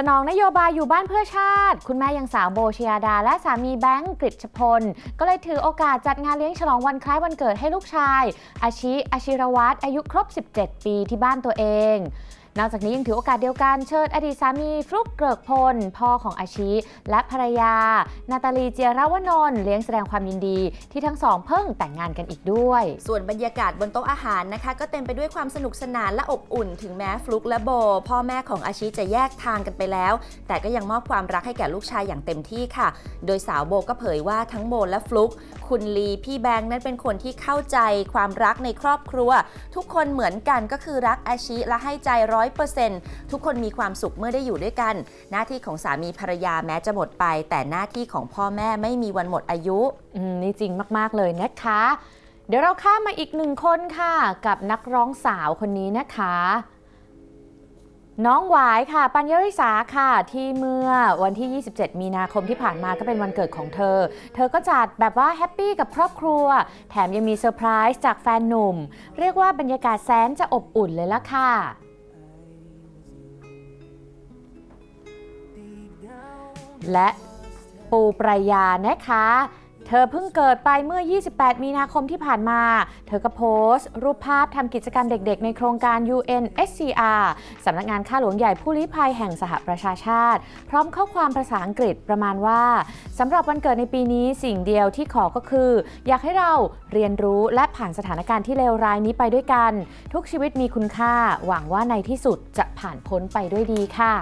สนองนโยบายอยู่บ้านเพื่อชาติ คุณแม่ยังสาวโบชยาดา และสามีแบงค์กริชพล ก็เลยถือโอกาสจัดงานเลี้ยงฉลองวันคล้ายวันเกิดให้ลูกชายอาชิอาชิรวัตรอายุครบ 17 ปีที่บ้านตัวเอง นอกจากนี้ยังถือโอกาสเดียวกันเชิญอดีตสามีฟลุกเกริกพล พ่อของอาชิและภรรยา นาตาลีเจียรวนนท์เลี้ยงแสดงความยินดีที่ทั้งสองเพิ่งแต่งงานกันอีกด้วย ส่วนบรรยากาศบนโต๊ะอาหารนะคะ ก็เต็มไปด้วยความสนุกสนานและอบอุ่น ถึงแม้ฟลุกและโบ พ่อแม่ของอาชิจะแยกทางกันไปแล้ว แต่ก็ยังมอบความรักให้แก่ลูกชายอย่างเต็มที่ค่ะ โดยสาวโบก็เผยว่าทั้งโบและฟลุกคุณลีพี่แบงค์นั้นเป็นคนที่เข้าใจความรักในครอบครัว ทุกคนเหมือนกันก็คือรักอาชิและให้ใจร้อยเปอร์เซ็นต์ทุกคนมีความสุขเมื่อได้อยู่ด้วยกัน หน้าที่ของสามีภรรยาแม้จะหมดไป แต่หน้าที่ของพ่อแม่ไม่มีวันหมดอายุอืมนี่จริงมากๆเลยนะคะ เดี๋ยวเราข้ามมาอีกหนึ่งคนค่ะ กับนักร้องสาวคนนี้นะคะ น้องหวายค่ะ ปัญญริสาค่ะ ที่เมื่อวันที่ 27 มีนาคมที่ผ่านมาก็เป็นวันเกิดของเธอ เธอก็จัดแบบว่าแฮปปี้กับครอบครัว แถมยังมีเซอร์ไพรส์จากแฟนหนุ่ม เรียกว่าบรรยากาศแสนจะอบอุ่นเลยละค่ะ และปูปรายานะคะ เธอเพิ่งเกิดไปเมื่อ 28 มีนาคมที่ผ่านมา เธอก็โพสต์ รูปภาพทำกิจกรรมเด็กๆ ในโครงการ UNSCR สำนักงานข้าหลวงใหญ่ผู้ลี้ภัยแห่งสหประชาชาติ พร้อมข้อความภาษาอังกฤษประมาณว่าสำหรับวันเกิดในปีนี้สิ่งเดียวที่ขอก็คือ อยากให้เราเรียนรู้และผ่านสถานการณ์ที่เลวร้ายนี้ไปด้วยกัน ทุกชีวิตมีคุณค่า หวังว่าในที่สุดจะผ่านพ้นไปด้วยดีค่ะ